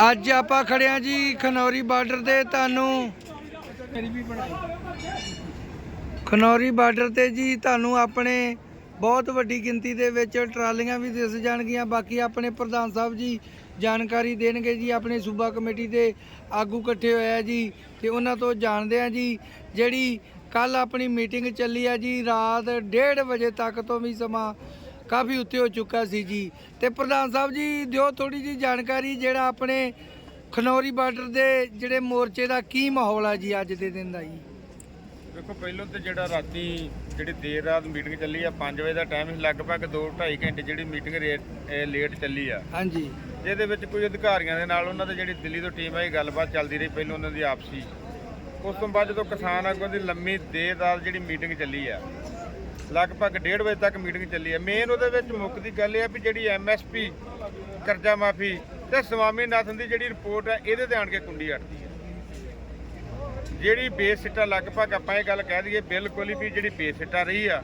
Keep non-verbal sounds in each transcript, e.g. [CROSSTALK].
ਅੱਜ ਆਪਾਂ ਖੜਿਆ ਜੀ ਖਨੌਰੀ ਬਾਰਡਰ ਤੇ ਤੁਹਾਨੂੰ ਖਨੌਰੀ ਬਾਰਡਰ ਤੇ ਜੀ ਤੁਹਾਨੂੰ ਆਪਣੇ ਬਹੁਤ ਵੱਡੀ ਗਿਣਤੀ ਦੇ ਵਿੱਚ ਟਰਾਲੀਆਂ ਵੀ ਦਿਸ ਜਾਣਗੀਆਂ, ਬਾਕੀ ਆਪਣੇ ਪ੍ਰਧਾਨ ਸਾਹਿਬ ਜੀ ਜਾਣਕਾਰੀ ਦੇਣਗੇ ਜੀ, ਆਪਣੇ ਸੂਬਾ ਕਮੇਟੀ ਦੇ ਆਗੂ ਇਕੱਠੇ ਹੋਏ ਆ ਜੀ ਤੇ ਉਹਨਾਂ ਤੋਂ ਜਾਣਦੇ ਆ ਜੀ ਜਿਹੜੀ ਕੱਲ ਆਪਣੀ ਮੀਟਿੰਗ ਚੱਲੀ ਆ ਜੀ, ਰਾਤ 1:30 ਵਜੇ ਤੱਕ ਤੋਂ ਵੀ ਸਮਾਂ ਕਾਫੀ ਉੱਤੇ ਹੋ ਚੁੱਕਾ ਸੀ ਜੀ। ਤੇ ਪ੍ਰਧਾਨ ਸਾਹਿਬ ਜੀ ਦਿਓ ਥੋੜੀ ਜੀ ਜਾਣਕਾਰੀ ਜਿਹੜਾ ਆਪਣੇ ਖਨੌਰੀ ਬਾਰਡਰ ਦੇ ਜਿਹੜੇ ਮੋਰਚੇ ਦਾ ਕੀ ਮਾਹੌਲ ਆ ਜੀ ਅੱਜ ਦੇ ਦਿਨ ਦਾ ਜੀ? ਦੇਖੋ ਪਹਿਲਾਂ ਤੇ ਜਿਹੜਾ ਰਾਤੀ ਜਿਹੜੀ ਦੇਰ ਰਾਤ ਮੀਟਿੰਗ ਚੱਲੀ ਆ 5 ਵਜੇ ਦਾ ਟਾਈਮ ਸੀ ਲਗਭਗ 2.5 ਘੰਟੇ ਜਿਹੜੀ ਮੀਟਿੰਗ ਲੇਟ ਚੱਲੀ ਆ। ਹਾਂਜੀ। ਜਿਹਦੇ ਵਿੱਚ ਕੁਝ ਅਧਿਕਾਰੀਆਂ ਦੇ ਨਾਲ ਉਹਨਾਂ ਦੇ ਜਿਹੜੀ ਦਿੱਲੀ ਤੋਂ ਟੀਮ ਆਈ ਗੱਲਬਾਤ ਚੱਲਦੀ ਰਹੀ ਪਹਿਲਾਂ ਉਹਨਾਂ ਦੀ ਆਪਸੀ। ਉਸ ਤੋਂ ਬਾਅਦ ਜਦੋਂ ਕਿਸਾਨ ਆਗੂਆਂ ਦੀ ਲੰਮੀ ਦੇਰ ਰਾਤ ਜਿਹੜੀ ਮੀਟਿੰਗ ਚੱਲੀ ਆ ਲਗਭਗ 1:30 ਵਜੇ ਤੱਕ ਮੀਟਿੰਗ ਚੱਲੀ ਹੈ। ਮੇਨ ਉਹਦੇ ਵਿੱਚ ਮੁੱਖ ਦੀ ਗੱਲ ਇਹ ਆ ਵੀ ਜਿਹੜੀ ਐਮਐਸਪੀ ਕਰਜ਼ਾ ਮਾਫੀ ਤੇ ਸਵਾਮੀਨਾਥਨ ਦੀ ਜਿਹੜੀ ਰਿਪੋਰਟ ਆ ਇਹਦੇ ਤੇ ਆਣ ਕੇ ਕੁੰਡੀ ਅੜਦੀ ਆ ਜਿਹੜੀ ਬੇਸ ਸਿੱਟਾ ਲਗਭਗ ਆਪਾਂ ਇਹ ਗੱਲ ਕਹਿ ਦਈਏ ਬਿਲਕੁਲ ਹੀ ਵੀ ਜਿਹੜੀ ਬੇਸ ਸਿੱਟਾ ਰਹੀ ਆ।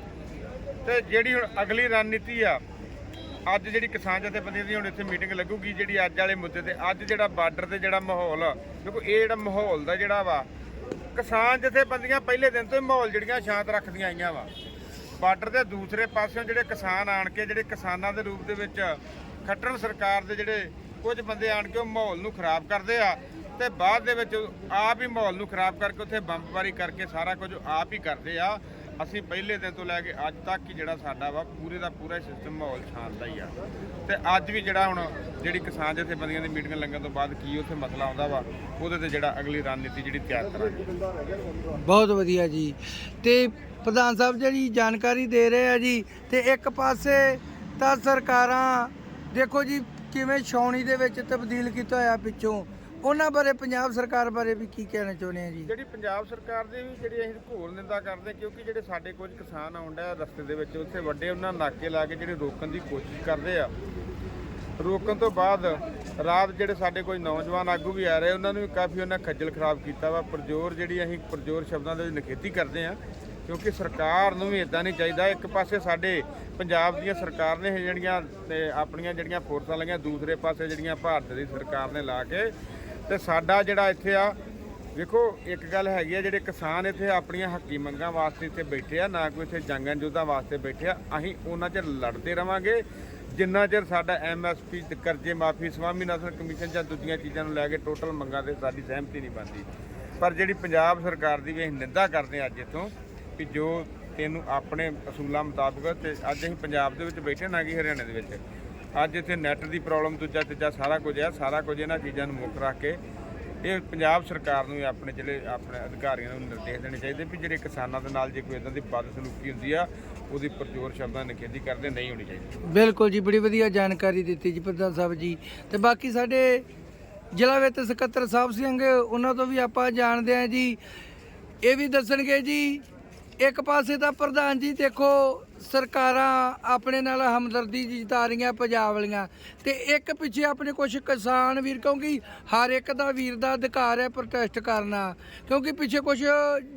ਤੇ ਜਿਹੜੀ ਹੁਣ ਅਗਲੀ ਰਣਨੀਤੀ ਆ ਅੱਜ ਜਿਹੜੀ ਕਿਸਾਨ ਜਥੇਬੰਦੀਆਂ ਦੀ ਹੁਣ ਇੱਥੇ ਮੀਟਿੰਗ ਲੱਗੂਗੀ ਜਿਹੜੀ ਅੱਜ ਵਾਲੇ ਮੁੱਦੇ ਤੇ ਅੱਜ ਜਿਹੜਾ ਬਾਰਡਰ ਤੇ ਜਿਹੜਾ ਮਾਹੌਲ ਆ, ਦੇਖੋ ਇਹ ਜਿਹੜਾ ਮਾਹੌਲ ਦਾ ਜਿਹੜਾ ਵਾ ਕਿਸਾਨ ਜਥੇਬੰਦੀਆਂ ਪਹਿਲੇ ਦਿਨ ਤੋਂ ਹੀ ਮਾਹੌਲ ਜਿਹੜੀਆਂ ਸ਼ਾਂਤ ਰੱਖਦੀਆਂ ਆਈਆਂ ਵਾ। ਬਾਰਡਰ ਦੇ ਦੂਸਰੇ ਪਾਸਿਓਂ ਜਿਹੜੇ ਕਿਸਾਨ ਆਣ ਕੇ, ਜਿਹੜੇ ਕਿਸਾਨਾਂ ਦੇ ਰੂਪ ਦੇ ਵਿੱਚ ਖੱਟਰ ਸਰਕਾਰ ਦੇ ਜਿਹੜੇ ਕੁਝ ਬੰਦੇ ਆਣ ਕੇ ਉਹ ਮਾਹੌਲ ਨੂੰ ਖਰਾਬ ਕਰਦੇ ਆ ਤੇ ਬਾਅਦ ਦੇ ਵਿੱਚ ਆਪ ਹੀ ਮਾਹੌਲ ਨੂੰ ਖਰਾਬ ਕਰਕੇ ਉੱਥੇ ਬੰਬਬਾਰੀ ਕਰਕੇ ਸਾਰਾ ਕੁਝ ਆਪ ਹੀ ਕਰਦੇ ਆ। ਅਸੀਂ ਪਹਿਲੇ ਦਿਨ ਤੋਂ ਲੈ ਕੇ ਅੱਜ ਤੱਕ ਹੀ ਜਿਹੜਾ ਸਾਡਾ ਵਾ, ਪੂਰੇ ਦਾ ਪੂਰਾ ਸਿਸਟਮ ਮਾਹੌਲ ਸ਼ਾਂਤ ਦਾ ਹੀ ਆ। ਤੇ ਅੱਜ ਵੀ ਜਿਹੜਾ ਹੁਣ ਜਿਹੜੀ ਕਿਸਾਨ ਜਥੇਬੰਦੀਆਂ ਦੀ ਮੀਟਿੰਗ ਲੱਗਣ ਤੋਂ ਬਾਅਦ ਕੀ ਉੱਥੇ ਮਸਲਾ ਆਉਂਦਾ ਵਾ, ਉਹਦੇ ਤੇ ਜਿਹੜਾ ਅਗਲੀ ਰਣਨੀਤੀ ਜਿਹੜੀ ਤਿਆਰ ਕਰਾਂਗੇ। ਬਹੁਤ ਵਧੀਆ ਜੀ। ਤੇ ਪ੍ਰਧਾਨ ਸਾਹਿਬ ਜਿਹੜੀ ਜਾਣਕਾਰੀ ਦੇ ਰਹੇ ਆ ਜੀ, ਤੇ ਇੱਕ ਪਾਸੇ ਤਾਂ ਸਰਕਾਰਾਂ, ਦੇਖੋ ਜੀ ਕਿਵੇਂ ਛਾਉਣੀ ਦੇ ਵਿੱਚ ਤਬਦੀਲ ਕੀਤਾ ਹੋਇਆ ਪਿੱਛੋਂ ਉਹਨਾਂ ਬਾਰੇ, ਪੰਜਾਬ ਸਰਕਾਰ ਬਾਰੇ ਵੀ ਕੀ ਕਹਿਣਾ ਚਾਹੁੰਦੇ ਆ ਜੀ? ਜਿਹੜੀ ਪੰਜਾਬ ਸਰਕਾਰ ਦੀ ਵੀ ਜਿਹੜੀ ਅਸੀਂ ਘੋਲ ਨਿੰਦਾ ਕਰਦੇ, ਕਿਉਂਕਿ ਜਿਹੜੇ ਸਾਡੇ ਕੁਝ ਕਿਸਾਨ ਆਉਂਦਾ ਰਸਤੇ ਦੇ ਵਿੱਚ, ਉੱਥੇ ਵੱਡੇ ਉਹਨਾਂ ਨਾਕੇ ਲਾ ਕੇ ਜਿਹੜੇ ਰੋਕਣ ਦੀ ਕੋਸ਼ਿਸ਼ ਕਰਦੇ ਆ। ਰੋਕਣ ਤੋਂ ਬਾਅਦ ਰਾਤ ਜਿਹੜੇ ਸਾਡੇ ਕੋਈ ਨੌਜਵਾਨ ਆਗੂ ਵੀ ਆ ਰਹੇ, ਉਹਨਾਂ ਨੂੰ ਵੀ ਕਾਫੀ ਉਹਨਾਂ ਖੱਜਲ ਖਰਾਬ ਕੀਤਾ ਵਾ। ਪ੍ਰਜੋਰ ਜਿਹੜੀ ਅਸੀਂ ਪ੍ਰਜੋਰ ਸ਼ਬਦਾਂ ਦੇ ਵਿੱਚ ਨਿਖੇਧੀ ਕਰਦੇ ਆ, ਕਿਉਂਕਿ ਸਰਕਾਰ ਨੂੰ ਵੀ ਇਦਾਂ ਨਹੀਂ ਚਾਹੀਦਾ। ਇੱਕ ਪਾਸੇ ਸਾਡੇ ਪੰਜਾਬ ਦੀਆਂ ਸਰਕਾਰ ਨੇ ਜਿਹੜੀਆਂ, ਤੇ ਆਪਣੀਆਂ ਜਿਹੜੀਆਂ ਫੋਰਸਾਂ ਲਗੀਆਂ ਦੂਸਰੇ ਪਾਸੇ ਜਿਹੜੀਆਂ ਭਾਰਤ ਦੀ ਸਰਕਾਰ ਨੇ ਲਾ ਕੇ ਤੇ ਸਾਡਾ ਜਿਹੜਾ ਇੱਥੇ ਆ, ਵੇਖੋ, ਇੱਕ ਗੱਲ ਹੈਗੀ ਆ, ਜਿਹੜੇ ਕਿਸਾਨ ਇੱਥੇ ਆਪਣੀਆਂ ਹੱਕੀ ਮੰਗਾਂ ਵਾਸਤੇ ਇੱਥੇ ਬੈਠੇ ਆ, ਨਾ ਕੋਈ ਇੱਥੇ ਜੰਗਾਂ ਯੁੱਧਾਂ ਵਾਸਤੇ ਬੈਠੇ ਆ, ਅਸੀਂ ਉਹਨਾਂ 'ਚ ਲੜਦੇ ਰਵਾਂਗੇ। ਜਿੰਨਾ ਚਿਰ ਸਾਡਾ ਐਮਐਸਪੀ ਤੇ ਕਰਜ਼ੇ ਮਾਫੀ ਸਵਾਮੀਨਾਥਨ ਕਮਿਸ਼ਨ ਜਾਂ ਦੂਜੀਆਂ ਚੀਜ਼ਾਂ ਨੂੰ ਲੈ ਕੇ ਟੋਟਲ ਮੰਗਾਂ ਤੇ ਸਾਡੀ ਸਹਿਮਤੀ ਨਹੀਂ ਬਣਦੀ। ਪਰ ਜਿਹੜੀ ਪੰਜਾਬ ਸਰਕਾਰ ਦੀ ਵੀ ਅਸੀਂ ਨਿੰਦਾ ਕਰਦੇ ਹਾਂ ਅੱਜ ਇਥੋਂ ਕਿ ਜੋ ਤੈਨੂੰ ਆਪਣੇ ਅਸੂਲਾਂ ਮੁਤਾਬਕ ਤੇ ਅੱਜ ਅਸੀਂ ਪੰਜਾਬ ਦੇ ਵਿੱਚ ਬੈਠੇ ਨਾ ਕਿ ਹਰਿਆਣੇ ਦੇ ਵਿੱਚ। ਅੱਜ ਇੱਥੇ ਨੈੱਟ ਦੀ ਪ੍ਰੋਬਲਮ ਦੂਜਾ ਤੀਜਾ ਸਾਰਾ ਕੁਝ ਹੈ, ਸਾਰਾ ਕੁਝ ਇਹਨਾਂ ਚੀਜ਼ਾਂ ਨੂੰ ਮੁੱਖ ਰੱਖ ਕੇ ਇਹ ਪੰਜਾਬ ਸਰਕਾਰ ਨੂੰ ਆਪਣੇ ਜਿਹੜੇ ਆਪਣੇ ਅਧਿਕਾਰੀਆਂ ਨੂੰ ਨਿਰਦੇਸ਼ ਦੇਣੇ ਚਾਹੀਦੇ ਵੀ ਜਿਹੜੇ ਕਿਸਾਨਾਂ ਦੇ ਨਾਲ ਜੇ ਕੋਈ ਇਦਾਂ ਦੀ ਬਦਸਲੂਕੀ ਹੁੰਦੀ ਆ, ਉਹਦੀ ਪ੍ਰਜੋਰ ਸ਼ਬਦਾਂ ਨਿਖੇਧੀ ਕਰਦੇ ਨਹੀਂ ਹੋਣੀ ਚਾਹੀਦੀ। ਬਿਲਕੁਲ ਜੀ, ਬੜੀ ਵਧੀਆ ਜਾਣਕਾਰੀ ਦਿੱਤੀ ਜੀ ਪ੍ਰਧਾਨ ਸਾਹਿਬ ਜੀ। ਤੇ ਬਾਕੀ ਸਾਡੇ ਜ਼ਿਲ੍ਹਾ ਵਿੱਤ ਸਕੱਤਰ ਸਾਹਿਬ ਸਿੰਘ, ਉਹਨਾਂ ਤੋਂ ਵੀ ਆਪਾਂ ਜਾਣਦੇ ਹਾਂ ਜੀ। ਇਹ ਵੀ ਦੱਸਣਗੇ ਜੀ, ਇੱਕ ਪਾਸੇ ਤਾਂ ਪ੍ਰਧਾਨ ਜੀ ਦੇਖੋ ਸਰਕਾਰਾਂ ਆਪਣੇ ਨਾਲ ਹਮਦਰਦੀ ਜਿਤਾ ਰਹੀਆਂ, ਪੰਜਾਬ ਵਾਲੀਆਂ। ਤੇ ਇੱਕ ਪਿੱਛੇ ਆਪਣੇ ਕੁਝ ਕਿਸਾਨ ਵੀਰ, ਕਿਉਂਕਿ ਹਰ ਇੱਕ ਦਾ ਵੀਰ ਦਾ ਅਧਿਕਾਰ ਹੈ ਪ੍ਰੋਟੈਸਟ ਕਰਨਾ। ਕਿਉਂਕਿ ਪਿੱਛੇ ਕੁਝ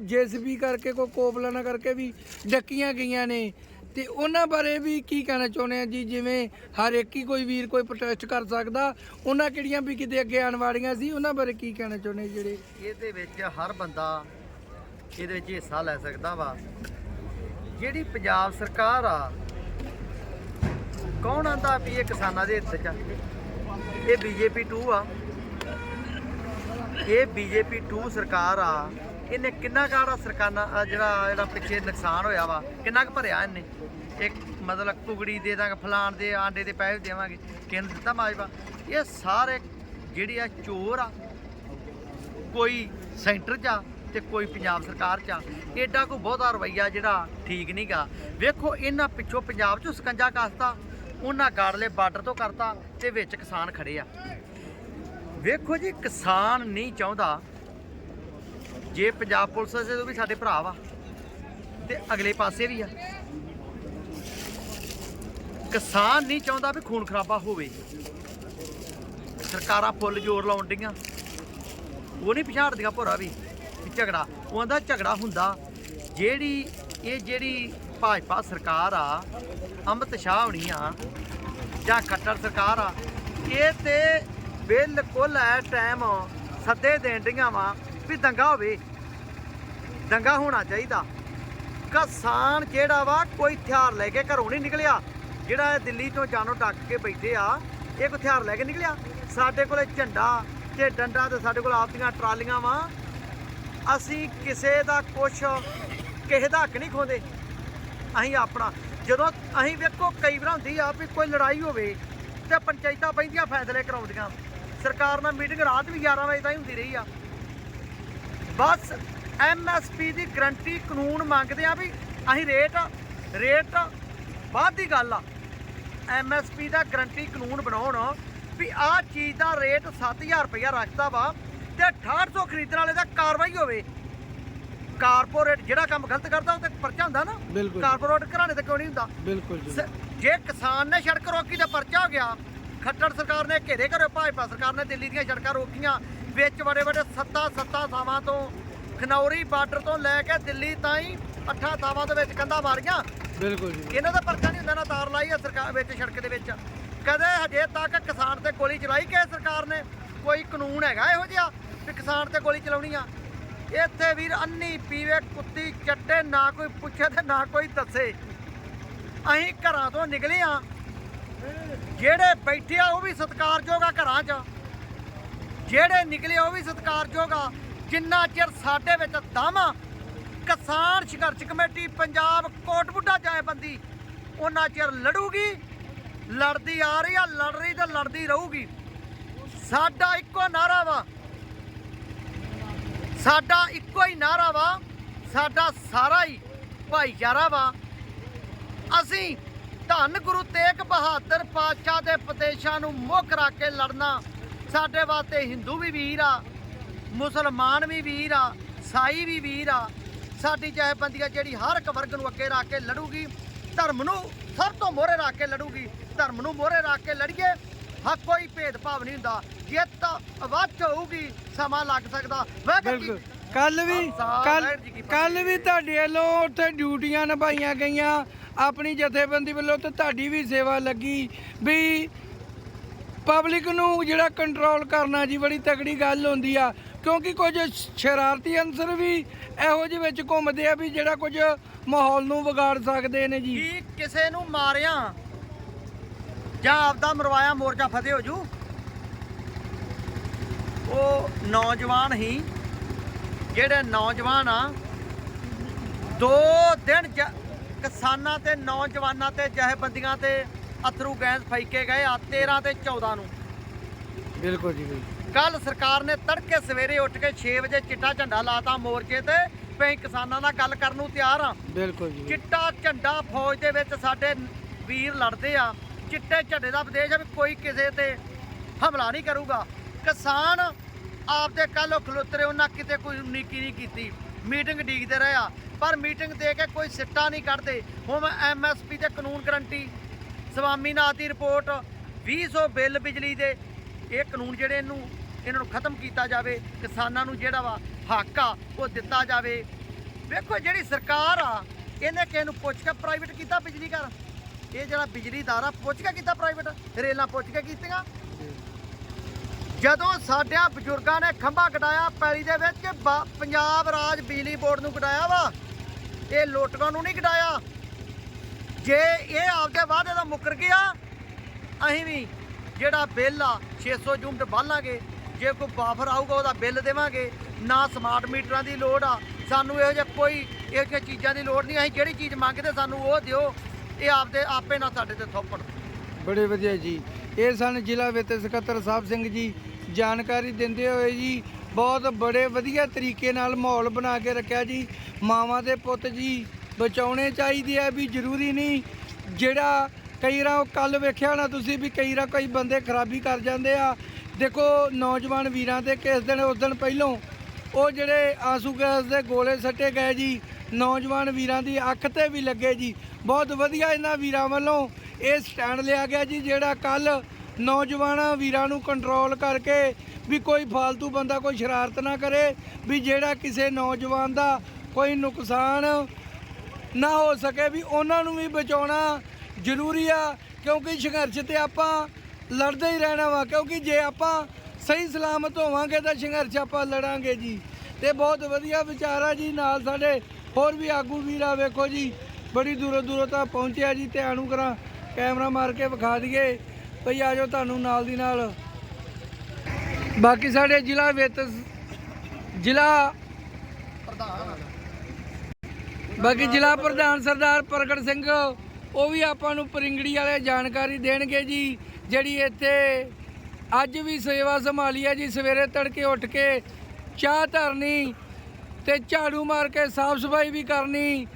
ਜੇਸੀਬੀ ਕਰਕੇ, ਕੋਈ ਕੋਪਲਾਨਾ ਕਰਕੇ ਵੀ ਡੱਕੀਆਂ ਗਈਆਂ ਨੇ। ਤੇ ਉਹਨਾਂ ਬਾਰੇ ਵੀ ਕੀ ਕਹਿਣਾ ਚਾਹੁੰਦੇ ਆ ਜੀ? ਜਿਵੇਂ ਹਰ ਇੱਕ ਹੀ ਕੋਈ ਵੀਰ ਕੋਈ ਪ੍ਰੋਟੈਸਟ ਕਰ ਸਕਦਾ, ਉਹਨਾਂ ਕਿਹੜੀਆਂ ਵੀ ਕਿਤੇ ਅੱਗੇ ਆਉਣ ਵਾਲੀਆਂ ਸੀ, ਉਹਨਾਂ ਬਾਰੇ ਕੀ ਕਹਿਣਾ ਚਾਹੁੰਦੇ ਜਿਹੜੇ ਇਹਦੇ ਵਿੱਚ ਹਰ ਬੰਦਾ ਇਹਦੇ ਵਿੱਚ ਹਿੱਸਾ ਲੈ ਸਕਦਾ ਵਾ। ਜਿਹੜੀ ਪੰਜਾਬ ਸਰਕਾਰ ਆ, ਕੌਣ ਆਂਦਾ ਵੀ ਇਹ ਕਿਸਾਨਾਂ ਦੇ ਹਿੱਤ 'ਚ ਆ? ਇਹ ਬੀਜੇਪੀ 2 ਆ। ਇਹ ਬੀਜੇਪੀ 2 ਸਰਕਾਰ ਆ, ਇਹਨੇ ਕਿੰਨਾ ਕਾੜਾ ਸਰਕਾਰਾਂ ਜਿਹੜਾ ਜਿਹੜਾ ਪਿੱਛੇ ਨੁਕਸਾਨ ਹੋਇਆ ਵਾ, ਕਿੰਨਾ ਕੁ ਭਰਿਆ ਇਹਨੇ? ਇੱਕ ਮਤਲਬ ਕੁਗੜੀ ਦੇ ਦਾਂਗੇ, ਫਲਾਣ ਦੇ ਆਂਡੇ ਦੇ ਪੈਸੇ ਦੇਵਾਂਗੇ, ਕਿੰਨ ਦਿੱਤਾ ਮਾਜਵਾ ਇਹ ਸਾਰੇ ਜਿਹੜੀ ਆ ਚੋਰ ਆ, ਕੋਈ ਸੈਂਟਰ 'ਚ ਆ ਤੇ ਕੋਈ ਪੰਜਾਬ ਸਰਕਾਰ 'ਚ ਆ, ਏਡਾ ਕੋ ਬਹੁਤਾ ਰਵਈਆ ਜਿਹੜਾ ਠੀਕ ਨਹੀਂਗਾ ਵੇਖੋ, ਇਹਨਾਂ ਪਿੱਛੋਂ ਪੰਜਾਬ 'ਚੋਂ ਸਕੰਜਾ ਕਾਸਤਾ, ਉਹਨਾਂ ਗਾੜਲੇ ਬਾਰਡਰ ਤੋਂ ਕਰਤਾ ਤੇ ਵਿੱਚ ਕਿਸਾਨ ਖੜੇ ਆ। ਵੇਖੋ ਜੀ, ਕਿਸਾਨ ਨਹੀਂ ਚਾਹੁੰਦਾ। ਜੇ ਪੰਜਾਬ ਪੁਲਿਸ ਦੇ ਵੀ ਸਾਡੇ ਭਰਾ ਵਾ, ਤੇ ਅਗਲੇ ਪਾਸੇ ਵੀ ਆ। ਕਿਸਾਨ ਨਹੀਂ ਚਾਹੁੰਦਾ ਵੀ ਖੂਨ ਖਰਾਬਾ ਹੋਵੇ। ਸਰਕਾਰਾਂ ਫੁੱਲ ਜ਼ੋਰ ਲਾਉਣ ਡੀਆਂ ਉਹ ਨਹੀਂ ਪਛਾੜਦੀਆਂ ਭੋਰਾ ਵੀ। ਝਗੜਾ, ਉਹ ਆਂਦਾ ਝਗੜਾ ਹੁੰਦਾ ਜਿਹੜੀ, ਇਹ ਜਿਹੜੀ ਭਾਜਪਾ ਸਰਕਾਰ ਆ ਅਮਿਤ ਸ਼ਾਹ ਹੋਣੀ ਆ, ਜਾਂ ਖੱਟਰ ਸਰਕਾਰ ਆ, ਇਹ ਤੇ ਬਿਲਕੁਲ ਐ ਟਾਈਮ ਸੱਦੇ ਦੇਣ ਡੀਆਂ ਵਾ ਵੀ ਦੰਗਾ ਹੋਵੇ। ਦੰਗਾ ਹੋਣਾ ਚਾਹੀਦਾ। ਕਿਸਾਨ ਜਿਹੜਾ ਵਾ? ਕੋਈ ਹਥਿਆਰ ਲੈ ਕੇ ਘਰੋਂ ਨਹੀਂ ਨਿਕਲਿਆ। ਜਿਹੜਾ ਇਹ ਦਿੱਲੀ ਤੋਂ ਜਾਨੋਂ ਡੱਕ ਕੇ ਬੈਠੇ ਆ, ਇਹ ਕੋਈ ਹਥਿਆਰ ਲੈ ਕੇ ਨਿਕਲਿਆ? ਸਾਡੇ ਕੋਲੇ ਝੰਡਾ ਤੇ ਡੰਡਾ ਤੇ ਸਾਡੇ ਕੋਲ ਆਪਦੀਆਂ ਟਰਾਲੀਆਂ ਵਾ। ਅਸੀਂ ਕਿਸੇ ਦਾ ਕੁਛ, ਕਿਸੇ ਦਾ ਹੱਕ ਨਹੀਂ ਖੋਦੇ ਅਸੀਂ ਆਪਣਾ, ਜਦੋਂ ਅਸੀਂ ਵੇਖੋ ਕਈ ਵਾਰ ਹੁੰਦੀ ਆ ਵੀ ਕੋਈ ਲੜਾਈ ਹੋਵੇ ਤੇ ਪੰਚਾਇਤਾਂ ਬੈਂਦੀਆਂ ਫੈਸਲੇ ਕਰਾਉਂਦੀਆਂ। ਸਰਕਾਰ ਨਾਲ ਮੀਟਿੰਗ ਰਾਤ ਵੀ 11 ਵਜੇ ਤਾਈਂ ਹੁੰਦੀ ਰਹੀ ਆ। ਬਸ ਐਮਐਸਪੀ ਦੀ ਗਰੰਟੀ ਕਾਨੂੰਨ ਮੰਗਦੇ ਆ ਵੀ ਅਸੀਂ ਰੇਟ ਰੇਟ ਬਾਅਦ ਦੀ ਗੱਲ ਆ। ਐਮਐਸਪੀ ਦਾ ਗਰੰਟੀ ਕਾਨੂੰਨ ਬਣਾਉਣ ਵੀ ਆਹ ਚੀਜ਼ ਦਾ ਰੇਟ 7000 ਰੁਪਇਆ ਰੱਖਦਾ ਵਾ। ਤੇ 6800 ਖਰੀਦਣ ਵਾਲੇ ਦਾ ਕਾਰਵਾਈ ਹੋਵੇ। ਕਾਰਪੋਰੇਟ ਜਿਹੜਾ ਕੰਮ ਗਲਤ ਕਰਦਾ ਉਹ ਤੇ ਪਰਚਾ ਹੁੰਦਾ ਨਾ। ਬਿਲਕੁਲ। ਕਾਰਪੋਰੇਟ ਘਰਾਣੇ ਤੇ ਕਿਉਂ ਨਹੀਂ ਹੁੰਦਾ? ਬਿਲਕੁਲ ਜੀ। ਸ- ਜੇ ਕਿਸਾਨ ਨੇ ਸੜਕ ਰੋਕੀ ਤਾਂ ਪਰਚਾ ਹੋ ਗਿਆ ਖੱਟੜ ਸਰਕਾਰ ਨੇ ਘੇਰੇ ਘਰੇ ਭਾਜਪਾ ਸਰਕਾਰ ਨੇ ਦਿੱਲੀ ਦੀਆਂ ਸੜਕਾਂ ਰੋਕੀਆਂ ਵਿੱਚ ਬੜੇ ਬੜੇ ਸੱਤਾ ਸੱਤਾ ਥਾਵਾਂ ਤੋਂ ਖਨੌਰੀ ਬਾਰਡਰ ਤੋਂ ਲੈ ਕੇ ਦਿੱਲੀ ਤਾਈਂ ਅੱਠਾਂ ਥਾਵਾਂ ਦੇ ਵਿੱਚ ਕੰਧਾਂ ਮਾਰੀਆਂ। ਬਿਲਕੁਲ ਜੀ। ਇਹਨਾਂ ਦਾ ਪਰਚਾ ਨਹੀਂ ਹੁੰਦਾ ਨਾ ਤਾਰ ਲਾਈ ਆ ਸਰਕਾਰ ਵਿੱਚ ਸੜਕ ਦੇ ਵਿੱਚ। ਕਦੇ ਹਜੇ ਤੱਕ ਕਿਸਾਨ ਤੇ ਗੋਲੀ ਚਲਾਈ ਕਿ ਸਰਕਾਰ ਨੇ? ਕੋਈ ਕਾਨੂੰਨ ਹੈਗਾ ਇਹੋ ਜਿਹਾ? ਕਿ ਕਿਸਾਨ ਤੇ ਗੋਲੀ ਚਲਾਉਣੀ ਆ। ਇੱਥੇ ਵੀਰ ਅੰਨੀ ਪੀਵੇ, ਕੁੱਤੀ ਚੱਟੇ, ਨਾ ਕੋਈ ਪੁੱਛੇ ਤੇ ਨਾ ਕੋਈ ਦੱਸੇ। ਅਸੀਂ ਘਰਾਂ ਤੋਂ ਨਿਕਲੇ ਆ। ਜਿਹੜੇ ਬੈਠੇ ਆ ਉਹ ਵੀ ਸਤਿਕਾਰਯੋਗ ਆ ਘਰਾਂ 'ਚ। ਜਿਹੜੇ ਨਿਕਲੇ ਉਹ ਵੀ ਸਤਿਕਾਰਯੋਗ ਆ। ਜਿੰਨਾ ਚਿਰ ਸਾਡੇ ਵਿੱਚ ਦਮ ਕਿਸਾਨ ਸੰਘਰਸ਼ ਕਮੇਟੀ ਪੰਜਾਬ ਕੋਟਬੁੱਢਾ ਜਾਏਬੰਦੀ ਉਹਨਾਂ ਚਿਰ ਲੜੂਗੀ। ਲੜਦੀ ਆ ਰਹੀ ਆ, ਲੜ ਰਹੀ ਤੇ ਲੜਦੀ ਰਹੂਗੀ। ਸਾਡਾ ਇੱਕੋ ਨਾਰਾ ਵਾ। ਸਾਡਾ ਇੱਕੋ ਹੀ ਨਾਰਾ ਵਾ, ਸਾਡਾ ਸਾਰਾ ਹੀ ਭਾਈਚਾਰਾ ਵਾ। ਅਸੀਂ ਧੰਨ ਗੁਰੂ ਤੇਗ ਬਹਾਦਰ ਪਾਤਸ਼ਾਹ ਦੇ ਪਦੇਸ਼ਾਂ ਨੂੰ ਮੁੱਖ ਰੱਖ ਕੇ ਲੜਨਾ, ਸਾਡੇ ਵਾਸਤੇ ਹਿੰਦੂ ਵੀ ਵੀਰ ਆ, ਮੁਸਲਮਾਨ ਵੀ ਵੀਰ ਆ, ਸਾਈ ਵੀ ਵੀਰ ਆ। ਸਾਡੀ ਜਥੇਬੰਦੀਆਂ ਜਿਹੜੀ ਹਰ ਇੱਕ ਵਰਗ ਨੂੰ ਅੱਗੇ ਰੱਖ ਕੇ ਲੜੂਗੀ, ਧਰਮ ਨੂੰ ਸਭ ਤੋਂ ਮੋਹਰੇ ਰੱਖ ਕੇ ਲੜੂਗੀ, ਧਰਮ ਨੂੰ ਮੋਹਰੇ ਰੱਖ ਕੇ ਲੜੀਏ ਹਾਂ ਕੋਈ ਭੇਦਭਾਵ ਨਹੀਂ ਹੁੰਦਾ। ਜਿੱਤ ਅਵੱਚ ਹੋਊਗੀ ਸਮਾਂ ਲੱਗ ਸਕਦਾ। ਵਾਹਿਗੁਰੂ ਜੀ ਬਿਲਕੁਲ। ਕੱਲ ਵੀ ਕੱਲ। ਕੱਲ ਵੀ ਤੁਹਾਡੇ ਵੱਲੋਂ ਉੱਥੇ ਡਿਊਟੀਆਂ ਨਿਭਾਈਆਂ ਗਈਆਂ। ਆਪਣੀ ਜਥੇਬੰਦੀ ਵੱਲੋਂ ਤੇ ਤੁਹਾਡੀ ਵੀ ਸੇਵਾ ਲੱਗੀ ਵੀ ਪਬਲਿਕ ਨੂੰ ਜਿਹੜਾ ਕੰਟਰੋਲ ਕਰਨਾ ਜੀ ਬੜੀ ਤਕੜੀ ਗੱਲ ਹੁੰਦੀ ਆ। ਕਿਉਂਕਿ ਕੁਝ ਸ਼ਰਾਰਤੀ ਅੰਸਰ ਵੀ ਇਹੋ ਜਿਹੇ ਵਿੱਚ ਘੁੰਮਦੇ ਆ ਵੀ ਜਿਹੜਾ ਕੁਝ ਮਾਹੌਲ ਨੂੰ ਵਿਗਾੜ ਸਕਦੇ ਨੇ ਜੀ। ਕੀ ਕਿਸੇ ਨੂੰ ਮਾਰਿਆ? ਜਾਂ ਆਪਦਾ ਮਰਵਾਇਆ ਮੋਰਚਾ ਫਤਿਹ ਹੋ ਜੂ। ਉਹ ਨੌਜਵਾਨ ਹੀ ਜਿਹੜੇ ਨੌਜਵਾਨ ਆ ਦੋ ਦਿਨ ਕਿਸਾਨਾਂ ਤੇ ਨੌਜਵਾਨਾਂ ਤੇ ਜਥੇਬੰਦੀਆਂ ਤੇ ਅਥਰੂ ਗੈਸ ਫੈਕੇ ਗਏ ਆ 13 ਤੇ 14 ਨੂੰ। ਬਿਲਕੁਲ ਜੀ ਬਿਲਕੁਲ। ਕੱਲ ਸਰਕਾਰ ਨੇ ਤੜਕੇ ਸਵੇਰੇ ਉੱਠ ਕੇ 6 ਵਜੇ ਚਿੱਟਾ ਝੰਡਾ ਲਾਤਾ ਮੋਰਚੇ ਤੇ ਪਈ ਕਿਸਾਨਾਂ ਨਾਲ ਗੱਲ ਕਰਨ ਨੂੰ ਤਿਆਰ ਆ। ਬਿਲਕੁਲ ਜੀ ਚਿੱਟਾ ਝੰਡਾ ਫੌਜ ਦੇ ਵਿੱਚ ਸਾਡੇ ਵੀਰ ਲੜਦੇ ਆ। ਚਿੱਟੇ ਝੰਡੇ ਦਾ ਵਿਦੇਸ਼ ਆ ਵੀ ਕੋਈ ਕਿਸੇ ਤੇ ਹਮਲਾ ਨਹੀਂ ਕਰੂਗਾ। ਕਿਸਾਨ ਆਪਦੇ ਕੱਲ ਖਲੋਤਰੇ ਉਹਨਾਂ ਕਿਤੇ ਕੋਈ ਉਨੀਕੀ ਨਹੀਂ ਕੀਤੀ। ਮੀਟਿੰਗ ਡੀਕਦੇ ਰਹੇ ਆ, ਪਰ ਮੀਟਿੰਗ ਦੇ ਕੇ ਕੋਈ ਸਿੱਟਾ ਨਹੀਂ ਕੱਢਦੇ। ਹੁਣ ਐਮਐਸਪੀ ਤੇ ਕਾਨੂੰਨ ਗਰੰਟੀ ਸਵਾਮੀਨਾਥ ਦੀ ਰਿਪੋਰਟ 200 ਬਿੱਲ ਬਿਜਲੀ ਦੇ। ਇਹ ਕਾਨੂੰਨ ਜਿਹੜੇ ਇਹਨੂੰ, ਇਹਨਾਂ ਨੂੰ ਖਤਮ ਕੀਤਾ ਜਾਵੇ, ਕਿਸਾਨਾਂ ਨੂੰ ਜਿਹੜਾ ਵਾ ਹੱਕ ਆ, ਉਹ ਦਿੱਤਾ ਜਾਵੇ। ਵੇਖੋ ਜਿਹੜੀ ਸਰਕਾਰ ਆ, ਇਹਨੇ ਕਿਸੇ ਨੂੰ ਪੁੱਛ ਕੇ ਪ੍ਰਾਈਵੇਟ ਕੀਤਾ ਬਿਜਲੀ ਘਰ? ਇਹ ਜਿਹੜਾ ਬਿਜਲੀਦਾਰ ਆ ਪੁੱਛ ਕੇ ਕੀਤਾ ਪ੍ਰਾਈਵੇਟ ਰੇਲਾਂ ਪੁੱਛ ਕੇ ਕੀਤੀਆਂ। ਜਦੋਂ ਸਾਡਿਆਂ ਬਜ਼ੁਰਗਾਂ ਨੇ ਖੰਭਾ ਕਟਾਇਆ, ਪੈਲੀ ਦੇ ਵਿੱਚ ਬ- ਪੰਜਾਬ ਰਾਜ ਬਿਜਲੀ ਬੋਰਡ ਨੂੰ ਕਟਾਇਆ ਵਾ। ਇਹ ਲੋਟਕਾਂ ਨੂੰ ਨਹੀਂ ਕਟਾਇਆ। ਜੇ ਇਹ ਆਪਦੇ ਵਾਅਦੇ ਦਾ ਮੁੱਕਰ ਗਿਆ, ਅਸੀਂ ਵੀ ਜਿਹੜਾ ਬਿੱਲ ਆ 600 ਯੂਨਿਟ ਬਾਲਾਂਗੇ। ਜੇ ਕੋਈ ਬਾਫਰ ਆਊਗਾ, ਉਹਦਾ ਬਿੱਲ ਦੇਵਾਂਗੇ। ਨਾ ਸਮਾਰਟ ਮੀਟਰਾਂ ਦੀ ਲੋੜ ਆ। ਸਾਨੂੰ ਇਹੋ ਜਿਹਾ ਕੋਈ ਇਹੋ ਜਿਹੀਆਂ ਚੀਜ਼ਾਂ ਦੀ ਲੋੜ ਨਹੀਂ। ਅਸੀਂ ਜਿਹੜੀ ਚੀਜ਼ ਮੰਗਦੇ, ਸਾਨੂੰ ਉਹ ਦਿਓ। ਇਹ ਆਪਦੇ ਆਪੇ ਨਾਲ ਸਾਡੇ ਤੇ ਥੋਪੜ। ਬੜੇ ਵਧੀਆ ਜੀ। ਇਹ ਸਨ ਜ਼ਿਲ੍ਹਾ ਵਿੱਤ ਸਕੱਤਰ ਸਾਹਿਬ ਸਿੰਘ ਜੀ। ਜਾਣਕਾਰੀ ਦਿੰਦੇ ਹੋਏ ਜੀ, ਬਹੁਤ ਬੜੇ ਵਧੀਆ ਤਰੀਕੇ ਨਾਲ ਮਾਹੌਲ ਬਣਾ ਕੇ ਰੱਖਿਆ ਜੀ। ਮਾਵਾਂ ਦੇ ਪੁੱਤ ਜੀ, ਬਚਾਉਣੇ ਚਾਹੀਦੇ ਆ ਵੀ ਜ਼ਰੂਰੀ ਨਹੀਂ। ਜਿਹੜਾ ਕਈ ਰਾਂ ਕੱਲ ਵੇਖਿਆ ਹੋਣਾ ਤੁਸੀਂ ਵੀ ਕਈ ਰਾਂ ਕੋਈ ਬੰਦੇ ਖਰਾਬੀ ਕਰ ਜਾਂਦੇ ਆ। ਦੇਖੋ, ਨੌਜਵਾਨ ਵੀਰਾਂ ਦੇ ਕਿਸ ਦਿਨ, ਉਸ ਦਿਨ ਪਹਿਲੋਂ ਉਹ ਜਿਹੜੇ ਆਂਸੂ ਗੈਸ ਦੇ ਗੋਲੇ ਸੱਟੇ ਗਏ ਜੀ। ਨੌਜਵਾਨ ਵੀਰਾਂ ਦੀ ਅੱਖ ਤੇ ਵੀ ਲੱਗੇ ਜੀ। ਬਹੁਤ ਵਧੀਆ ਇਹਨਾਂ ਵੀਰਾਂ ਵੱਲੋਂ ਇਹ ਸਟੈਂਡ ਲਿਆ ਗਿਆ ਜੀ, ਜਿਹੜਾ ਕੱਲ ਨੌਜਵਾਨਾਂ ਵੀਰਾਂ ਨੂੰ ਕੰਟਰੋਲ ਕਰਕੇ ਵੀ ਕੋਈ ਫालतू ਬੰਦਾ ਕੋਈ ਸ਼ਰਾਰਤ ਨਾ ਕਰੇ, ਵੀ ਜਿਹੜਾ ਕਿਸੇ ਨੌਜਵਾਨ ਦਾ ਕੋਈ ਨੁਕਸਾਨ ਨਾ ਹੋ ਸਕੇ, ਵੀ ਉਹਨਾਂ ਨੂੰ ਵੀ ਬਚਾਉਣਾ ਜ਼ਰੂਰੀ ਆ। ਕਿਉਂਕਿ ਸੰਘਰਸ਼ ਤੇ ਆਪਾਂ ਲੜਦੇ ਹੀ ਰਹਿਣਾ ਵਾ, ਕਿਉਂਕਿ ਜੇ ਆਪਾਂ ਸਹੀ ਸਲਾਮਤ ਹੋਵਾਂਗੇ ਤਾਂ ਸੰਘਰਸ਼ ਆਪਾਂ ਲੜਾਂਗੇ ਜੀ। ਤੇ ਬਹੁਤ ਵਧੀਆ ਵਿਚਾਰ ਆ ਜੀ, ਨਾਲ ਸਾਡੇ ਹੋਰ ਵੀ ਆਗੂ ਵੀਰ ਆ, ਵੇਖੋ ਜੀ, ਬੜੀ ਦੂਰੋਂ ਦੂਰੋਂ ਤਾਂ ਪਹੁੰਚਿਆ ਜੀ ਧਿਆਨ ਨੂੰ ਕਰਾਂ, ਕੈਮਰਾ ਮਾਰ ਕੇ ਵਿਖਾ ਦਈਏ। ਭਈ ਜਾਓ ਤੁਹਾਨੂੰ ਨਾਲ ਦੀ ਨਾਲ। ਬਾਕੀ ਸਾਡੇ ਜ਼ਿਲ੍ਹਾ ਵਿੱਚ ਜ਼ਿਲ੍ਹਾ ਬਾਕੀ ਜ਼ਿਲ੍ਹਾ ਪ੍ਰਧਾਨ ਸਰਦਾਰ ਪ੍ਰਗਟ ਸਿੰਘ, ਉਹ ਵੀ ਆਪਾਂ ਨੂੰ ਪਰਿੰਗੜੀ ਵਾਲੇ ਜਾਣਕਾਰੀ ਦੇਣਗੇ ਜੀ, ਜਿਹੜੀ ਇੱਥੇ ਅੱਜ ਵੀ ਸੇਵਾ ਸੰਭਾਲੀ ਹੈ ਜੀ, ਸਵੇਰੇ ਤੜਕੇ ਉੱਠ ਕੇ ਚਾਹ ਧਰਨੀ ਤੇ ਝਾੜੂ ਮਾਰ ਕੇ ਸਾਫ਼ ਸਫ਼ਾਈ ਵੀ ਕਰਨੀ,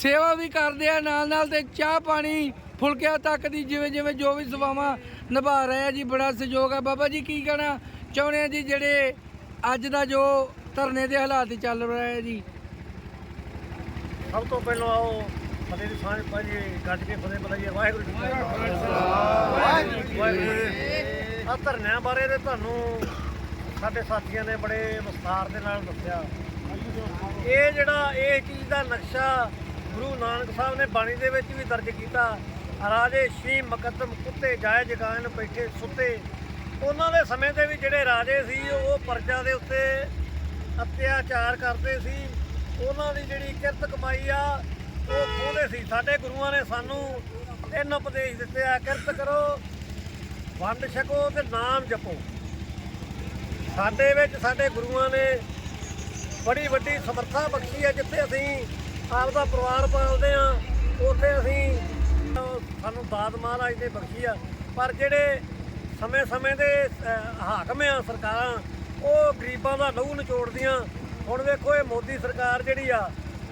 ਸੇਵਾ ਵੀ ਕਰਦੇ ਆ ਨਾਲ ਨਾਲ ਤੇ ਚਾਹ ਪਾਣੀ ਫੁਲਕਿਆਂ ਤੱਕ ਦੀ ਜਿਵੇਂ ਜਿਵੇਂ ਜੋ ਵੀ ਸੇਵਾਵਾਂ ਨਿਭਾ ਰਹੇ ਆ ਜੀ, ਬੜਾ ਸਹਿਯੋਗ ਆ। ਬਾਬਾ ਜੀ ਕੀ ਕਹਿਣਾ ਚਾਹੁੰਦੇ ਆ ਜੀ ਜਿਹੜੇ ਅੱਜ ਦਾ ਜੋ ਧਰਨੇ ਦੇ ਹਾਲਾਤ ਚੱਲ ਰਹੇ ਆ ਜੀ? ਸਭ ਤੋਂ ਪਹਿਲਾਂ ਆਓ, ਫਤਿਹ ਦੀ ਸਾਂਝ ਪਾਈਏ ਗੱਜ ਕੇ ਫਤਿਹ ਬੁਲਾਈਏ। ਵਾਹਿਗੁਰੂ ਜੀ ਕਾ ਖਾਲਸਾ। ਵਾਹਿਗੁਰੂ ਜੀ ਆ ਧਰਨਿਆਂ ਬਾਰੇ ਤੇ ਤੁਹਾਨੂੰ ਸਾਡੇ ਸਾਥੀਆਂ ਨੇ ਬੜੇ ਵਿਸਥਾਰ ਦੇ ਨਾਲ ਦੱਸਿਆ। ਇਹ ਜਿਹੜਾ ਇਹ ਚੀਜ਼ ਦਾ ਨਕਸ਼ਾ ਗੁਰੂ ਨਾਨਕ ਸਾਹਿਬ ਨੇ ਬਾਣੀ ਦੇ ਵਿੱਚ ਵੀ ਦਰਜ ਕੀਤਾ। ਰਾਜੇ ਸ਼ੀ ਮੁਕੱਦਮ ਕੁੱਤੇ ਜਾਇ ਜਗਾਨ ਬੈਠੇ ਸੁੱਤੇ। ਉਹਨਾਂ ਦੇ ਸਮੇਂ ਦੇ ਵੀ ਜਿਹੜੇ ਰਾਜੇ ਸੀ, ਉਹ ਪਰਜਾ ਦੇ ਉੱਤੇ ਅਤਿਆਚਾਰ ਕਰਦੇ ਸੀ। ਉਹਨਾਂ ਦੀ ਜਿਹੜੀ ਕਿਰਤ ਕਮਾਈ ਆ, ਉਹ ਖੋਹਦੇ ਸੀ। ਸਾਡੇ ਗੁਰੂਆਂ ਨੇ ਸਾਨੂੰ ਤਿੰਨ ਉਪਦੇਸ਼ ਦਿੱਤੇ ਆ, ਕਿਰਤ ਕਰੋ, ਵੰਡ ਛਕੋ ਤੇ ਨਾਮ ਜਪੋ। ਸਾਡੇ ਵਿੱਚ ਸਾਡੇ ਗੁਰੂਆਂ ਨੇ ਬੜੀ ਵੱਡੀ ਸਮਰੱਥਾ ਬਖਸ਼ੀ ਹੈ ਜਿੱਥੇ ਅਸੀਂ ਆਪਦਾ ਪਰਿਵਾਰ ਪਾਲਦੇ ਆ ਉੱਥੇ ਅਸੀਂ ਸਾਨੂੰ ਦਾਤ ਮਹਾਰਾਜ ਨੇ ਬਖਸ਼ੀ ਆ। ਪਰ ਜਿਹੜੇ ਸਮੇਂ-ਸਮੇਂ ਦੇ ਹਾਕਮ ਆ ਸਰਕਾਰਾਂ, ਉਹ ਗਰੀਬਾਂ ਦਾ ਲਹੂ ਨਿਚੋੜਦੀਆਂ। ਹੁਣ ਵੇਖੋ ਇਹ ਮੋਦੀ ਸਰਕਾਰ ਜਿਹੜੀ ਆ,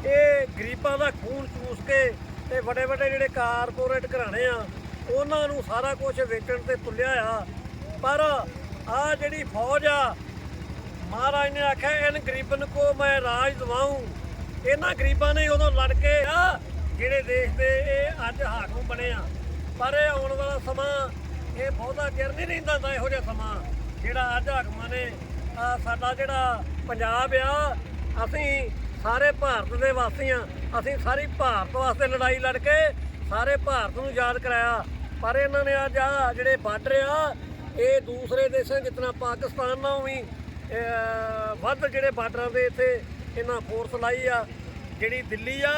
ਇਹ ਗਰੀਬਾਂ ਦਾ ਖੂਨ ਚੂਸ ਕੇ ਤੇ ਵੱਡੇ ਵੱਡੇ ਜਿਹੜੇ ਕਾਰਪੋਰੇਟ ਘਰਾਣੇ ਆ, ਉਹਨਾਂ ਨੂੰ ਸਾਰਾ ਕੁਝ ਵੇਚਣ ਤੇ ਤੁਲਿਆ ਆ। ਪਰ ਆ ਜਿਹੜੀ ਫੌਜ ਆ ਮਹਾਰਾਜ ਨੇ ਆਖਿਆ, ਇਨ ਗਰੀਬਨ ਕੋ ਮੈਂ ਰਾਜ ਦਵਾਉਂ। ਇਹਨਾਂ ਗਰੀਬਾਂ ਨੇ ਉਦੋਂ ਲੜ ਕੇ, ਆ, ਜਿਹੜੇ ਦੇਸ਼ ਦੇ ਇਹ ਅੱਜ ਹਾਕਮ ਬਣੇ ਆ। ਪਰ ਇਹ ਆਉਣ ਵਾਲਾ ਸਮਾਂ, ਇਹ ਬਹੁਤਾ ਚਿਰ ਨਹੀਂ ਰਹਿੰਦਾ ਹੁੰਦਾ, ਇਹੋ ਜਿਹਾ ਸਮਾਂ, ਜਿਹੜਾ ਅੱਜ ਹਾਕਮਾਂ ਨੇ, ਆ, ਸਾਡਾ ਜਿਹੜਾ ਪੰਜਾਬ ਆ, ਅਸੀਂ ਸਾਰੇ ਭਾਰਤ ਦੇ ਵਾਸੀ ਆ। ਅਸੀਂ ਸਾਰੀ ਭਾਰਤ ਵਾਸਤੇ ਲੜਾਈ ਲੜ ਕੇ ਸਾਰੇ ਭਾਰਤ ਨੂੰ ਯਾਦ ਕਰਾਇਆ। ਪਰ ਇਹਨਾਂ ਨੇ ਅੱਜ ਆ, ਜਿਹੜੇ ਬਾਰਡਰ ਆ, ਇਹ ਦੂਸਰੇ ਦੇਸ਼ਾਂ ਜਿਤਨਾ ਪਾਕਿਸਤਾਨ ਨਾਲ ਵੀ ਵੱਧ ਜਿਹੜੇ ਬਾਰਡਰਾਂ ਦੇ ਇੱਥੇ ਇਹਨਾਂ ਫੋਰਸ ਲਾਈ ਆ। ਜਿਹੜੀ ਦਿੱਲੀ ਆ,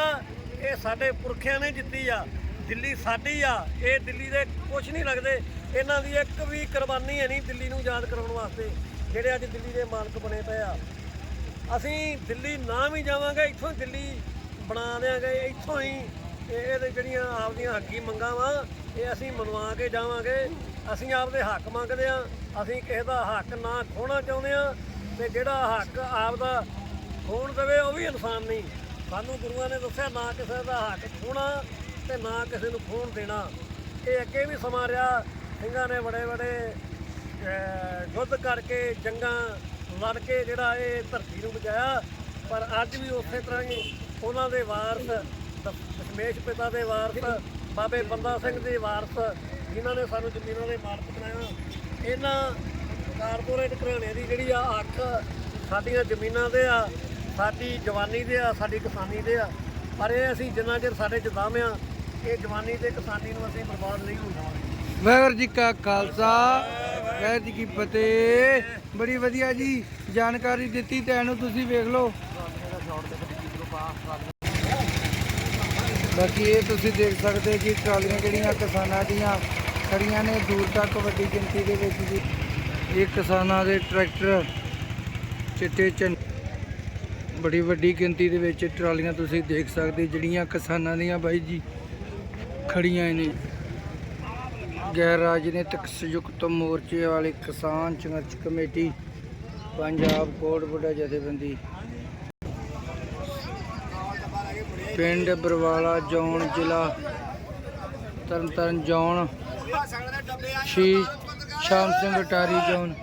ਇਹ ਸਾਡੇ ਪੁਰਖਿਆਂ ਨੇ ਜਿੱਤੀ ਆ। ਦਿੱਲੀ ਸਾਡੀ ਆ। ਇਹ ਦਿੱਲੀ ਦੇ ਕੁਝ ਨਹੀਂ ਲੱਗਦੇ। ਇਹਨਾਂ ਦੀ ਇੱਕ ਵੀ ਕੁਰਬਾਨੀ ਹੈ ਨਹੀਂ ਦਿੱਲੀ ਨੂੰ ਯਾਦ ਕਰਾਉਣ ਵਾਸਤੇ, ਜਿਹੜੇ ਅੱਜ ਦਿੱਲੀ ਦੇ ਮਾਲਕ ਬਣੇ ਪਏ ਆ। ਅਸੀਂ ਦਿੱਲੀ ਨਾ ਵੀ ਜਾਵਾਂਗੇ, ਇੱਥੋਂ ਹੀ ਦਿੱਲੀ ਬਣਾ ਦੇਾਂਗੇ ਇੱਥੋਂ ਹੀ ਇਹਦੇ ਜਿਹੜੀਆਂ ਆਪਦੀਆਂ ਹੱਕੀ ਮੰਗਾਂ ਵਾ, ਇਹ ਅਸੀਂ ਮਨਵਾ ਕੇ ਜਾਵਾਂਗੇ। ਅਸੀਂ ਆਪਦੇ ਹੱਕ ਮੰਗਦੇ ਆ ਅਸੀਂ ਕਿਸੇ ਦਾ ਹੱਕ ਨਾ ਖੋਣਾ ਚਾਹੁੰਦੇ ਆ ਤੇ ਜਿਹੜਾ ਹੱਕ ਆਪਦਾ ਖੋਣ ਦੇਵੇ ਉਹ ਵੀ ਇਨਸਾਨ ਨਹੀਂ। ਸਾਨੂੰ ਗੁਰੂਆਂ ਨੇ ਦੱਸਿਆ, ਨਾ ਕਿਸੇ ਦਾ ਹੱਕ ਖੋਣਾ ਤੇ ਨਾ ਕਿਸੇ ਨੂੰ ਖੋਣ ਦੇਣਾ। ਇਹ ਅੱਗੇ ਵੀ ਸਮਾਂ ਰਿਹਾ, ਸਿੰਘਾਂ ਨੇ ਬੜੇ ਬੜੇ ਯੁੱਧ ਕਰਕੇ ਜੰਗਾਂ ਲੜ ਕੇ ਜਿਹੜਾ ਇਹ ਧਰਤੀ ਨੂੰ ਬਚਾਇਆ, ਪਰ ਅੱਜ ਵੀ ਉਸੇ ਤਰ੍ਹਾਂ ਹੀ ਉਹਨਾਂ ਦੇ ਵਾਰਸ ਦ- ਦਸ਼ਮੇਸ਼ ਪਿਤਾ ਦੇ ਵਾਰਸ, ਬਾਬੇ ਬੰਦਾ ਸਿੰਘ ਦੇ ਵਾਰਸ ਜਿਨ੍ਹਾਂ ਨੇ ਸਾਨੂੰ ਜ਼ਮੀਨਾਂ ਦੇ ਮਾਲਕ ਬਣਾਇਆ ਇਹਨਾਂ ਕਾਰਪੋਰੇਟ ਘਰਾਣੇ ਦੀ ਜਿਹੜੀ ਆ ਅੱਖ, ਸਾਡੀਆਂ ਜ਼ਮੀਨਾਂ ਦੇ ਆ, ਸਾਡੀ ਜਵਾਨੀ ਦੇ ਆ, ਸਾਡੀ ਕਿਸਾਨੀ ਦੇ ਆ। ਪਰ ਇਹ ਅਸੀਂ ਜਿੰਨਾ ਚਿਰ ਸਾਡੇ ਚ ਦਮ ਆ, ਇਹ ਜਵਾਨੀ ਤੇ ਕਿਸਾਨੀ ਨੂੰ ਅਸੀਂ ਬਰਬਾਦ ਨਹੀਂ ਹੋਣ ਵਾਹਿਗੁਰੂ ਜੀ ਕਾ ਖਾਲਸਾ, ਵਾਹਿਗੁਰੂ ਜੀ ਕੀ ਫਤਿਹ। ਬੜੀ ਵਧੀਆ ਜੀ ਜਾਣਕਾਰੀ ਦਿੱਤੀ ਤੇ ਇਹਨੂੰ ਤੁਸੀਂ ਵੇਖ ਲਓ। ਬਾਕੀ ਇਹ ਤੁਸੀਂ ਦੇਖ ਸਕਦੇ ਕਿ ਟਰਾਲੀਆਂ ਜਿਹੜੀਆਂ ਕਿਸਾਨਾਂ ਦੀਆਂ ਖੜੀਆਂ ਨੇ, ਦੂਰ ਤੱਕ ਵੱਡੀ ਗਿਣਤੀ ਦੇ ਵਿੱਚ ਜੀ। ਇਹ ਕਿਸਾਨਾਂ ਦੇ ਟਰੈਕਟਰ ਚਿੱਟੇ ਚੰ ਬੜੀ ਵੱਡੀ ਗਿਣਤੀ ਦੇ ਵਿੱਚ ਟਰਾਲੀਆਂ ਤੁਸੀਂ ਦੇਖ ਸਕਦੇ, ਜਿਹੜੀਆਂ ਕਿਸਾਨਾਂ ਦੀਆਂ ਬਾਈ ਜੀ ਖੜੀਆਂ ਨੇ। ਗੈਰ ਰਾਜਨੀਤਿਕ ਸੰਯੁਕਤ ਮੋਰਚੇ ਵਾਲੇ ਕਿਸਾਨ ਸੰਘਰਸ਼ ਕਮੇਟੀ, ਪੰਜਾਬ ਕੋਟਬੁੱਢਾ ਜਥੇਬੰਦੀ। ਪਿੰਡ ਬਰਵਾਲਾ, ਜੌਨ ਜ਼ਿਲ੍ਹਾ, ਤਰਨਤਾਰਨ, ਜੌਨ। ਸ਼ੀ ਸ਼ਾਮ ਸਿੰਘ ਟਾਰੀ ਜੌਨ।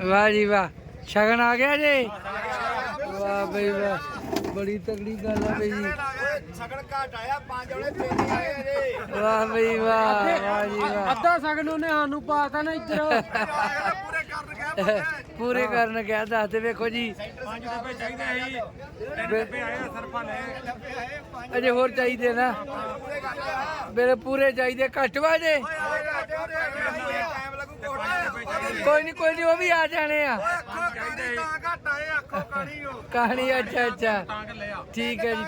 ਵਾਹ ਜੀ ਵਾਹ। ਸ਼ਗਨ ਆ ਗਿਆ ਜੀ? ਵਾਹ ਬਈ ਵਾਹ। ਬੜੀ ਤਗੜੀ ਗੱਲ ਆ ਬਈ ਜੀ। ਸਗਣ ਘਟ ਆਇਆ ਪੰਜ ਵਾਲੇ ਤਿੰਨ ਆਏ ਜੇ ਵਾਹ ਬਈ ਵਾਹ ਵਾਹ ਜੀ ਵਾਹ। ਅੱਧਾ ਸਗਣ ਉਹਨੇ ਸਾਨੂੰ ਪਾਤਾ ਨਾ ਇੱਧਰ। [LAUGHS] ਪੂਰੇ ਕਰਨ ਗਿਆ ਗਿਆ ਦੱਸ ਤੇ ਵੇਖੋ ਜੀ। ਪੰਜ ਡੱਬੇ ਚਾਹੀਦੇ ਸੀ ਤਿੰਨ ਡੱਬੇ ਆਏ ਆ ਸਰਪਾ ਲੈ ਅਜੇ ਹੋਰ ਚਾਹੀਦੇ ਨਾ। ਮੇਰੇ ਪੂਰੇ ਚਾਹੀਦੇ ਘੱਟ ਵਾਜੇ ਕੋਈ ਨਹੀਂ ਕੋਈ ਨਹੀਂ ਉਹ ਵੀ ਆ ਜਾਣੇ ਆ। ਕਹਾਣੀ ਅੱਛਾ ਅੱਛਾ। ਠੀਕ ਹੈ ਜੀ।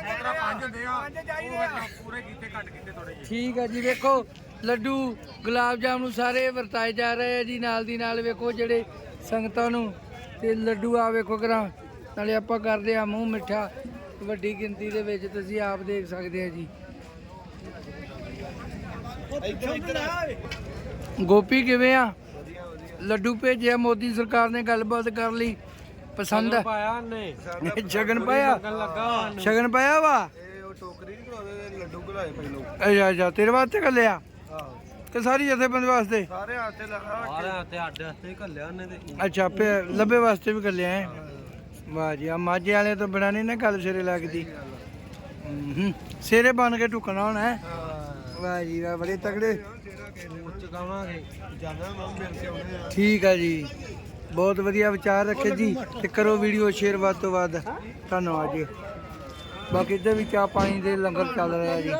ਠੀਕ ਹੈ ਜੀ ਵੇਖੋ ਲੱਡੂ ਗੁਲਾਬ ਜਾਮਨ ਸਾਰੇ ਵਰਤਾਏ ਜਾ ਰਹੇ ਆ ਜੀ ਨਾਲ ਦੀ ਨਾਲ ਵੇਖੋ ਜਿਹੜੇ ਸੰਗਤਾਂ ਨੂੰ ਤੇ ਲੱਡੂ ਆ ਵੇਖੋ ਕਰਾਂ। ਨਾਲੇ ਆਪਾਂ ਕਰਦੇ ਆ ਮੂੰਹ ਮਿੱਠਾ। ਵੱਡੀ ਗਿਣਤੀ ਦੇ ਵਿੱਚ ਤੁਸੀਂ ਆਪ ਦੇਖ ਸਕਦੇ ਆ ਜੀ। ਗੋਪੀ ਕਿਵੇਂ ਆ? ਲੱਡੂ ਭੇਜਿਆ ਮੋਦੀ ਸਰਕਾਰ ਨੇ ਗੱਲਬਾਤ ਕਰ ਲਈ। ਪਸੰਦ ਆ। ਪਾਇਆ ਨੇ ਸ਼ਗਨ ਪਾਇਆ? ਸ਼ਗਨ ਪਾਇਆ ਵਾ? ਉਹ ਟੋਕਰੀ ਨਹੀਂ ਘਲਾਉਂਦੇ ਲੱਡੂ ਘਲਾਏ ਪਹਿਲੋਂ ਅੱਛਾ ਅੱਛਾ ਤੇਰੇ ਵਾਸਤੇ ਕੱਲਿਆ ਕਿ ਸਾਰੀ ਜਥੇਬੰਦ ਵਾਸਤੇ? ਸਾਰੇ ਹੱਥੇ ਲੱਗਾ ਆਰਿਆ ਤੇ ਅੱਡ ਤੇ ਘੱਲਿਆ ਉਹਨੇ ਤੇ। ਅੱਛਾ ਫੇ ਲੱਭੇ ਵਾਸਤੇ ਵੀ ਕੱਲਿਆ ਹੈ? ਵਾਹ ਜੀ ਆ ਮਾਝੇ ਵਾਲੇ ਤੋਂ ਬਿਨਾਂ ਨਹੀਂ ਨਾ ਗੱਲ ਸਿਰੇ ਲੱਗਦੀ। ਹੂੰ ਸਿਰੇ ਬਣ ਕੇ ਟੁਕਣਾ ਹੋਣਾ ਹੈ? ਵਾਹ ਜੀ ਵਾਹ ਬੜੇ ਤਗੜੇ ਚੁਕਾਵਾਂਗੇ ਮੈਂ ਆ। ਠੀਕ ਆ ਜੀ ਬਹੁਤ ਵਧੀਆ ਵਿਚਾਰ ਰੱਖੇ ਜੀ ਤੇ ਕਰੋ ਵੀਡੀਓ ਸ਼ੇਅਰ ਵੱਧ ਤੋਂ ਵੱਧ। ਧੰਨਵਾਦ ਜੀ। ਬਾਕੀ ਇੱਧਰ ਵੀ ਚਾਹ ਪਾਣੀ ਦੇ ਲੰਗਰ ਚੱਲ ਰਿਹਾ ਜੀ।